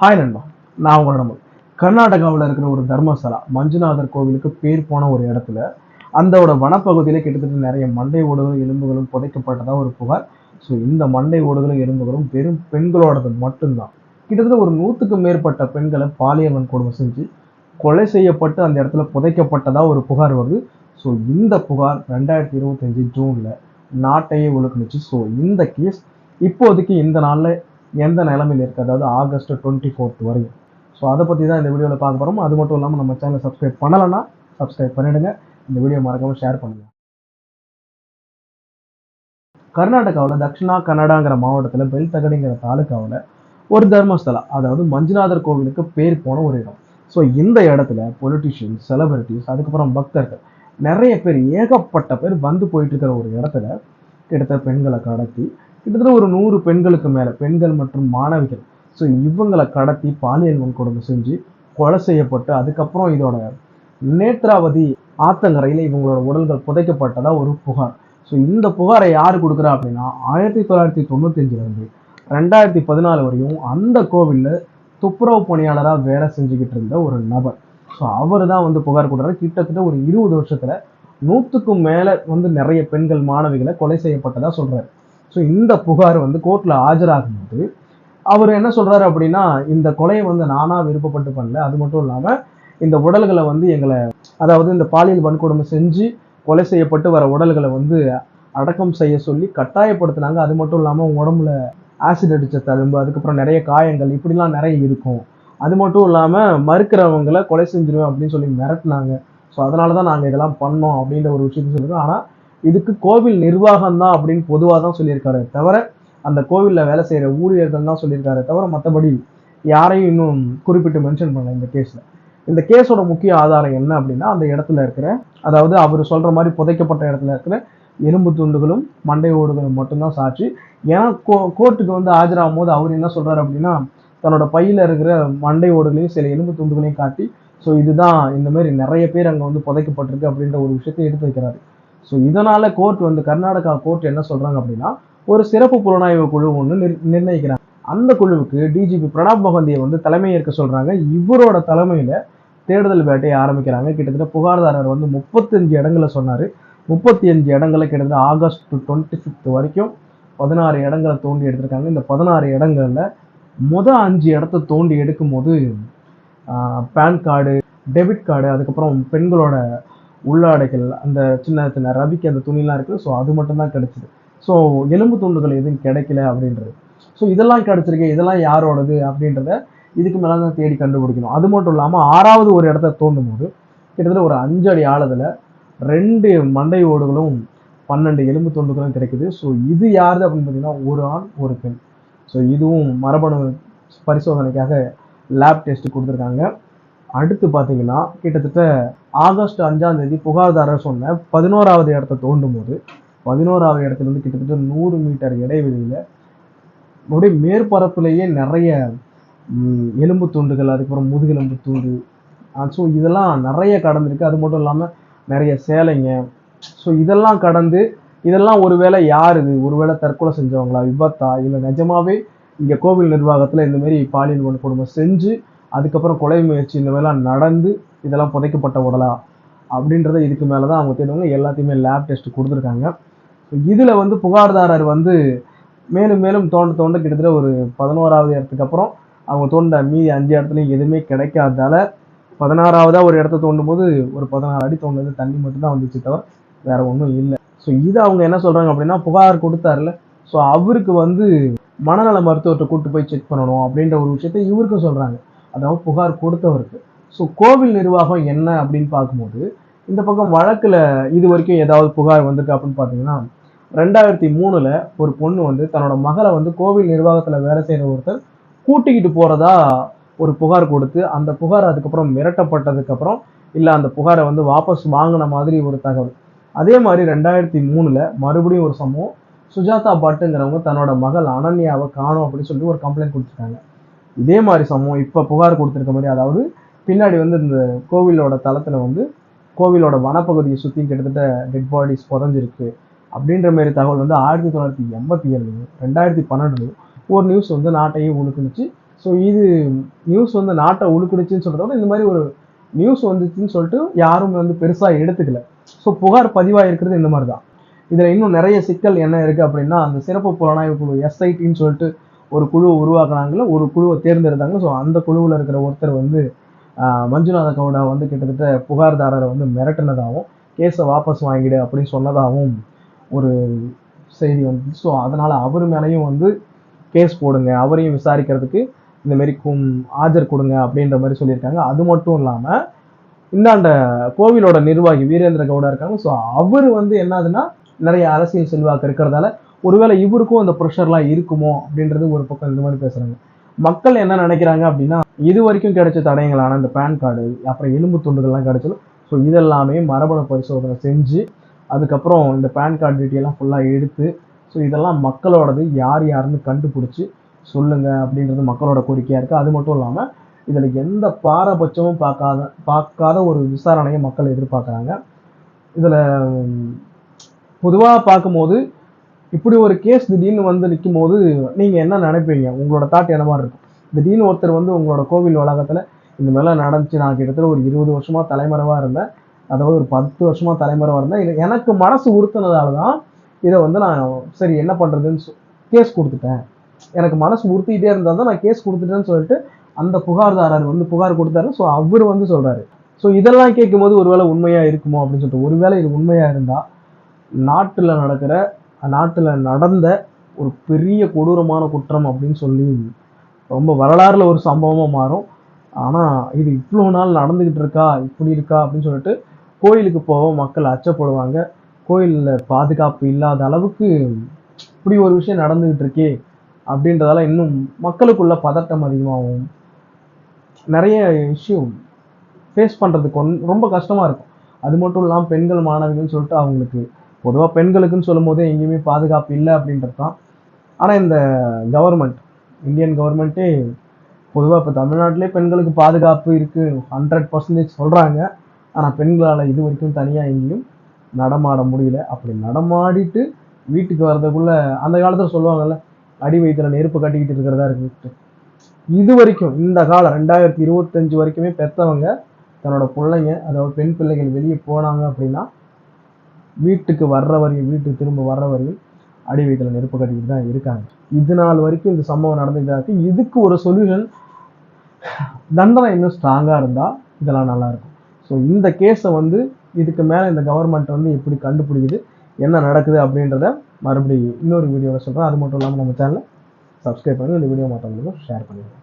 Hi நண்பா. நான் உங்களோட நம்ம கர்நாடகாவில் இருக்கிற ஒரு தர்மசாலா மஞ்சுநாதர் கோவிலுக்கு பேர் போன ஒரு இடத்துல அந்தோட வனப்பகுதியில் கிட்டத்தட்ட நிறைய மண்டை ஓடுகளும் எலும்புகளும் புதைக்கப்பட்டதாக ஒரு புகார். ஸோ இந்த மண்டை ஓடுகளும் எலும்புகளும் வெறும் பெண்களோடது மட்டும்தான். கிட்டத்தட்ட ஒரு நூற்றுக்கும் மேற்பட்ட பெண்களை பாலியல் கொடுமை செஞ்சு கொலை செய்யப்பட்டு அந்த இடத்துல புதைக்கப்பட்டதாக ஒரு புகார் வருது. ஸோ இந்த புகார் ரெண்டாயிரத்தி இருபத்தஞ்சு ஜூனில் நாட்டையே ஒழுக்குனுச்சு ஸோ இந்த கேஸ் இப்போதைக்கு இந்த நாளில் எந்த நிலமையில் இருக்குது அதாவது ஆகஸ்ட் டுவெண்ட்டி ஃபோர்த் வரையும். ஸோ அதை பற்றி தான் இந்த வீடியோவில் பார்க்க போகிறோம் அது மட்டும் இல்லாமல் நம்ம சேனலை சப்ஸ்கிரைப் பண்ணலைன்னா சப்ஸ்கிரைப் பண்ணிடுங்க. இந்த வீடியோ மறக்காமல் ஷேர் பண்ணுங்க. கர்நாடகாவில் தக்ஷிணா கன்னடாங்கிற மாவட்டத்தில் பெல்தகடிங்கிற தாலுக்காவில் ஒரு தர்மஸ்தலா அதாவது மஞ்சுநாதர் கோவிலுக்கு பேர் போன ஒரு இடம். ஸோ இந்த இடத்துல பொலிட்டிஷியன்ஸ் செலிபிரிட்டிஸ் அதுக்கப்புறம் பக்தர்கள் நிறைய பேர் ஏகப்பட்ட பேர் வந்து போயிட்டு இருக்கிற ஒரு இடத்துல கிட்டத்தட்ட பெண்களை கடத்தி கிட்டத்தட்ட ஒரு நூறு பெண்களுக்கு மேலே பெண்கள் மற்றும் மாணவிகள். ஸோ இவங்களை கடத்தி பாலியல் வன்கொடுமை செஞ்சு கொலை செய்யப்பட்டு அதுக்கப்புறம் இதோட நேத்ராவதி ஆத்தங்கரையில் இவங்களோட உடல்கள் புதைக்கப்பட்டதா ஒரு புகார். ஸோ இந்த புகாரை யார் கொடுக்குறா அப்படின்னா ஆயிரத்தி தொள்ளாயிரத்தி தொண்ணூத்தஞ்சிலேருந்து ரெண்டாயிரத்தி பதினாலு வரையும் அந்த கோவிலில் துப்புரவு பணியாளராக வேலை செஞ்சுக்கிட்டு இருந்த ஒரு நபர். ஸோ அவர் தான் வந்து புகார் கொடுக்குறாரு. கிட்டத்தட்ட ஒரு இருபது வருஷத்தில் நூற்றுக்கும் மேலே வந்து நிறைய பெண்கள் மாணவிகளை கொலை செய்யப்பட்டதாக சொல்கிறார் ஸோ இந்த புகார் வந்து கோர்ட்டில் ஆஜராகும்போது அவர் என்ன சொல்கிறாரு அப்படின்னா இந்த கொலையை வந்து நானாக விருப்பப்பட்டு பண்ணல. அது மட்டும் இல்லாமல் இந்த உடல்களை வந்து எங்களை அதாவது இந்த பாலியல் வன்கொடுமை செஞ்சு கொலை செய்யப்பட்டு வர உடல்களை வந்து அடக்கம் செய்ய சொல்லி கட்டாயப்படுத்தினாங்க. அது மட்டும் இல்லாமல் உங்க உடம்புல ஆசிட் அடித்த தழும்பு அதுக்கப்புறம் நிறைய காயங்கள் இப்படிலாம் நிறைய இருக்கும். அது மட்டும் இல்லாமல் மறுக்கிறவங்களை கொலை செஞ்சிருவேன் அப்படின்னு சொல்லி மிரட்டினாங்க. ஸோ அதனால தான் நாங்கள் இதெல்லாம் பண்ணோம் அப்படின்ற ஒரு விஷயத்தை சொல்லுது. ஆனால் இதுக்கு கோவில் நிர்வாகம் தான் அப்படின்னு பொதுவாக தான் சொல்லியிருக்காரு. தவிர அந்த கோவிலில் வேலை செய்கிற ஊழியர்கள் தான் சொல்லியிருக்காரு. தவிர மற்றபடி யாரையும் இன்னும் குறிப்பிட்டு மென்ஷன் பண்ணல இந்த கேஸில் இந்த கேஸோட முக்கிய ஆதாரம் என்ன அப்படின்னா அந்த இடத்துல இருக்கிற அதாவது அவர் சொல்கிற மாதிரி புதைக்கப்பட்ட இடத்துல இருக்கிற எலும்பு துண்டுகளும் மண்டை ஓடுகளும் மட்டும்தான் சாட்சி. ஏன்னா கோ கோர்ட்டுக்கு வந்து ஆஜராகும் போது அவர் என்ன சொல்கிறார் அப்படின்னா தன்னோட பையில் இருக்கிற மண்டை ஓடுகளையும் சில எலும்பு துண்டுகளையும் காட்டி ஸோ இதுதான் இந்த மாதிரி நிறைய பேர் அங்கே வந்து புதைக்கப்பட்டிருக்கு அப்படின்ற ஒரு விஷயத்தை எடுத்து வைக்கிறாரு. ஸோ இதனால் கோர்ட் வந்து கர்நாடகா கோர்ட் என்ன சொல்கிறாங்க அப்படின்னா ஒரு சிறப்பு புலனாய்வு குழு ஒன்று நிர் நிர்ணயிக்கிறாங்க. அந்த குழுவுக்கு டிஜிபி பிரணாப் முகந்தியை வந்து தலைமை ஏற்க சொல்கிறாங்க இவரோட தலைமையில் தேடுதல் வேட்டையை ஆரம்பிக்கிறாங்க. கிட்டத்தட்ட புகார்தாரர் வந்து முப்பத்தஞ்சு இடங்களை சொன்னார். முப்பத்தி அஞ்சு இடங்களை கிட்டத்தட்ட ஆகஸ்ட் டுவெண்ட்டி ஃபிஃப்த் வரைக்கும் பதினாறு இடங்களை தோண்டி எடுத்திருக்காங்க. இந்த பதினாறு இடங்களில் முதல் அஞ்சு இடத்த தோண்டி எடுக்கும்போது பேன் கார்டு டெபிட் கார்டு அதுக்கப்புறம் பெண்களோட உள்ளாடைகள் அந்த சின்ன சின்ன ரவிக்கு அந்த துணிலாம் இருக்குது ஸோ அது மட்டும்தான் கிடச்சிது. ஸோ எலும்பு துண்டுகள் எதுவும் கிடைக்கல அப்படின்றது. ஸோ இதெல்லாம் கிடைச்சிருக்கு இதெல்லாம் யாரோடது அப்படின்றத இதுக்கு மேலே தான் தேடி கண்டுபிடிக்கணும். அது மட்டும் இல்லாமல் ஆறாவது ஒரு இடத்த தோண்டும் போது கிட்டத்தட்ட ஒரு அஞ்சு அடி ஆழத்தில் ரெண்டு மண்டை ஓடுகளும் பன்னெண்டு எலும்பு துண்டுகளும் கிடைக்குது. ஸோ இது யாருது அப்படின்னு பார்த்தீங்கன்னா ஒரு ஆண் ஒரு பெண். ஸோ இதுவும் மரபணு பரிசோதனைக்காக லேப் டெஸ்ட் கொடுத்துருக்காங்க. அடுத்து பார்த்தீங்கன்னா கிட்டத்தட்ட ஆகஸ்ட் அஞ்சாம் தேதி புகார்தாரர் சொன்ன பதினோராவது இடத்த தோண்டும் போது பதினோராவது இடத்துல இருந்து கிட்டத்தட்ட நூறு மீட்டர் இடைவெளியில் அப்படியே மேற்பரப்புலேயே நிறைய எலும்பு துண்டுகள் அதுக்கப்புறம் முதுகெலும்பு துண்டு. ஸோ இதெல்லாம் நிறைய கடந்திருக்கு. அது மட்டும் இல்லாமல் நிறைய சேலைங்க. ஸோ இதெல்லாம் கடந்து இதெல்லாம் ஒருவேளை யார் இது? ஒருவேளை தற்கொலை செஞ்சவங்களா? விபத்தா? இல்லை நிஜமாவே இங்கே கோவில் நிர்வாகத்தில் இந்தமாரி பாலியல் வன்கொடுமை செஞ்சு அதுக்கப்புறம் கொலை முயற்சி இந்த மாதிரிலாம் நடந்து இதெல்லாம் புதைக்கப்பட்ட உடலா அப்படின்றத இதுக்கு மேலே தான் அவங்க தேடுவாங்க. எல்லாத்தையுமே லேப் டெஸ்ட் கொடுத்துருக்காங்க. இதில் வந்து புகார்தாரர் வந்து மேலும் மேலும் தோண்ட தோண்ட கிட்டத்தட்ட ஒரு பதினோராவது இடத்துக்கு அப்புறம் அவங்க தோண்ட மீதி அஞ்சு இடத்துலையும் எதுவுமே கிடைக்காததால பதினாறாவதாக ஒரு இடத்த தோண்டும் போது ஒரு பதினாறு அடி தோண்டது தண்ணி மட்டும்தான் வந்துச்சு தவிர வேற ஒன்றும் இல்லை. ஸோ இது அவங்க என்ன சொல்கிறாங்க அப்படின்னா புகார் கொடுத்தாருல ஸோ அவருக்கு வந்து மனநல மருத்துவத்தை கூட்டு போய் செக் பண்ணணும் அப்படின்ற ஒரு விஷயத்த இவருக்கும் சொல்கிறாங்க அதாவது புகார் கொடுத்தவருக்கு. ஸோ கோவில் நிர்வாகம் என்ன அப்படின்னு பார்க்கும்போது இந்த பக்கம் வழக்கில் இது வரைக்கும் ஏதாவது புகார் வந்திருக்கு அப்படின்னு பார்த்தீங்கன்னா ரெண்டாயிரத்தி மூணில் ஒரு பொண்ணு வந்து தன்னோட மகளை வந்து கோவில் நிர்வாகத்தில் வேலை செய்கிற ஒருத்தர் கூட்டிக்கிட்டு போகிறதா ஒரு புகார் கொடுத்து அந்த புகார் அதுக்கப்புறம் மிரட்டப்பட்டதுக்கப்புறம் இல்லை அந்த புகாரை வந்து வாபஸ் வாங்கின மாதிரி ஒரு தகவல். அதே மாதிரி ரெண்டாயிரத்தி மூணில் மறுபடியும் ஒரு சம்பவம் சுஜாதா பட்டுங்கிறவங்க தன்னோட மகள் அனன்யாவை காணும் அப்படின்னு சொல்லி ஒரு கம்ப்ளைண்ட் கொடுத்துருக்காங்க. இதே மாதிரி சமூகம் இப்போ புகார் கொடுத்துருக்க மாதிரி அதாவது பின்னாடி வந்து இந்த கோவிலோட தளத்தில் வந்து கோவிலோட வனப்பகுதியை சுற்றி கிட்டத்தட்ட டெட் பாடிஸ் குறைஞ்சிருக்கு அப்படின்ற மாதிரி தகவல் வந்து ஆயிரத்தி தொள்ளாயிரத்தி எண்பத்தி ஏழு ரெண்டாயிரத்தி பன்னெண்டுலையும் ஒரு நியூஸ் வந்து நாட்டையே உழுக்குனுச்சு ஸோ இது நியூஸ் வந்து நாட்டை உழுக்குனுச்சுன்னு சொல்கிறத விட இந்த மாதிரி ஒரு நியூஸ் வந்துச்சுன்னு சொல்லிட்டு யாரும் வந்து பெருசாக எடுத்துக்கல. ஸோ புகார் பதிவாக இருக்கிறது இந்த மாதிரி தான் இதில் இன்னும் நிறைய சிக்கல் என்ன இருக்குது அப்படின்னா அந்த சிறப்பு புலனாய்வு குழு எஸ்ஐடின்னு சொல்லிட்டு ஒரு குழுவை உருவாக்குனாங்களோ ஒரு குழுவை தேர்ந்தெடுத்தாங்க ஸோ அந்த குழுவில் இருக்கிற ஒருத்தர் வந்து மஞ்சுநாத கவுடா வந்து கிட்டத்தட்ட புகார்தாரரை வந்து மிரட்டினதாகவும் கேஸை வாபஸ் வாங்கிடு அப்படின்னு சொன்னதாகவும் ஒரு செய்தி வந்து ஸோ அதனால் அவர் மேலேயும் வந்து கேஸ் போடுங்க அவரையும் விசாரிக்கிறதுக்கு இந்தமாரி கும் ஆஜர் கொடுங்க அப்படின்ற மாதிரி சொல்லியிருக்காங்க. அது மட்டும் இல்லாமல் இந்தாண்ட கோவிலோட நிர்வாகி வீரேந்திர கவுடா இருக்காங்க. ஸோ அவர் வந்து என்னதுன்னா நிறைய அரசியல் செல்வாக்கு இருக்கிறதால ஒருவேளை இவருக்கும் அந்த ப்ரெஷர்லாம் இருக்குமோ அப்படின்றது ஒரு பக்கம் இந்த மாதிரி பேசுறாங்க. மக்கள் என்ன நினைக்கிறாங்க அப்படின்னா இது வரைக்கும் கிடைச்ச தடயங்களான இந்த பேன் கார்டு அப்புறம் எலும்பு துண்டுகள்லாம் கிடைச்சது. ஸோ இதெல்லாமே மரபணு பரிசோதனை செஞ்சு அதுக்கப்புறம் இந்த பேன் கார்டு டீட்டெயிலாம் ஃபுல்லாக எடுத்து ஸோ இதெல்லாம் மக்களோடது யார் யாருன்னு கண்டுபிடிச்சி சொல்லுங்க அப்படின்றது மக்களோட கோரிக்கையாக இருக்குது அது மட்டும் இல்லாமல் இதில் எந்த பாரபட்சமும் பார்க்காத பார்க்காத ஒரு விசாரணையை மக்கள் எதிர்பார்க்குறாங்க. இதில் பொதுவாக பார்க்கும்போது இப்படி ஒரு கேஸ் திடீர்னு வந்து நிற்கும் போது நீங்கள் என்ன நினைப்பீங்க? உங்களோட தாட் என்ன மாதிரி இருக்கும்? திடீர்னு ஒருத்தர் வந்து உங்களோட கோவில் வளாகத்தில் இந்த மாதிரிலாம் நடந்துச்சு நான் கிட்டத்தட்ட ஒரு இருபது வருஷமாக தலைமறைவாக இருந்தேன். அதாவது ஒரு பத்து வருஷமாக தலைமறைவாக இருந்தேன். இது எனக்கு மனசு உறுத்துனதால தான் இதை வந்து நான் சரி என்ன பண்ணுறதுன்னு கேஸ் கொடுத்துட்டேன். எனக்கு மனசு உறுத்திக்கிட்டே இருந்தால் தான் நான் கேஸ் கொடுத்துட்டேன்னு சொல்லிட்டு அந்த புகார்தாரர் வந்து புகார் கொடுத்தாரு. ஸோ அவர் வந்து சொல்கிறாரு ஸோ இதெல்லாம் கேட்கும்போது ஒருவேளை உண்மையாக இருக்குமோ? அப்படின்னு சொல்லிட்டு ஒருவேளை இது உண்மையாக இருந்தால் நாட்டில் நடக்கிற நாட்டில் நடந்த ஒரு பெரிய கொடூரமான குற்றம் அப்படின்னு சொல்லி ரொம்ப வரலாறுல ஒரு சம்பவமாக மாறும். ஆனால் இது இவ்வளோ நாள் நடந்துக்கிட்டு இருக்கா இப்படி இருக்கா அப்படின்னு சொல்லிட்டு கோயிலுக்கு போக மக்கள் அச்சப்படுவாங்க. கோயிலில் பாதுகாப்பு இல்லாத அளவுக்கு இப்படி ஒரு விஷயம் நடந்துக்கிட்டு இருக்கே அப்படின்றதால இன்னும் மக்களுக்குள்ள பதட்டம் அதிகமாகும். நிறைய இஷ்யூ ஃபேஸ் பண்ணுறதுக்கு ஒன் ரொம்ப கஷ்டமாக இருக்கும். அது மட்டும் இல்லாமல் பெண்கள் மாணவிகள்னு சொல்லிட்டு அவங்களுக்கு பொதுவாக பெண்களுக்குன்னு சொல்லும் போதே எங்கேயுமே பாதுகாப்பு இல்லை அப்படின்றது தான். ஆனால் இந்த கவர்மெண்ட் இந்தியன் கவர்மெண்ட்டே பொதுவாக இப்போ தமிழ்நாட்டிலே பெண்களுக்கு பாதுகாப்பு இருக்குது ஹண்ட்ரட் பர்சன்டேஜ் சொல்கிறாங்க ஆனால் பெண்களால் இது வரைக்கும் தனியாக எங்கேயும் நடமாட முடியல. அப்படி நடமாடிட்டு வீட்டுக்கு வர்றதுக்குள்ளே அந்த காலத்தில் சொல்லுவாங்கல்ல அடி வயிற்றுல நெருப்பு கட்டிக்கிட்டு இருக்கிறதா இருக்கு இது வரைக்கும் இந்த காலம் ரெண்டாயிரத்தி இருபத்தஞ்சு வரைக்குமே பெற்றவங்க தன்னோட பிள்ளைங்க அதாவது பெண் பிள்ளைகள் வெளியே போனாங்க அப்படின்னா வீட்டுக்கு வர்ற வரையும் வீட்டுக்கு திரும்ப வர்ற வரையும் அடி வீட்டில் நெருப்பு கட்டிக்கிட்டு தான் இருக்காங்க. இது நாள் வரைக்கும் இந்த சம்பவம் நடந்துட்டு இருக்கு. இதுக்கு ஒரு சொல்யூஷன் தண்டனை இன்னும் ஸ்ட்ராங்காக இருந்தால் இதெல்லாம் நல்லா இருக்கும். ஸோ இந்த கேஸை வந்து இதுக்கு மேலே இந்த கவர்மெண்ட் வந்து எப்படி கண்டுபிடிக்குது என்ன நடக்குது அப்படின்றத மறுபடியும் இன்னொரு வீடியோவில் சொல்கிறேன் அது மட்டும் இல்லாமல் நம்ம சேனலை சப்ஸ்கிரைப் பண்ணி இந்த வீடியோ மற்றவங்களுக்கும் ஷேர் பண்ணிடுங்க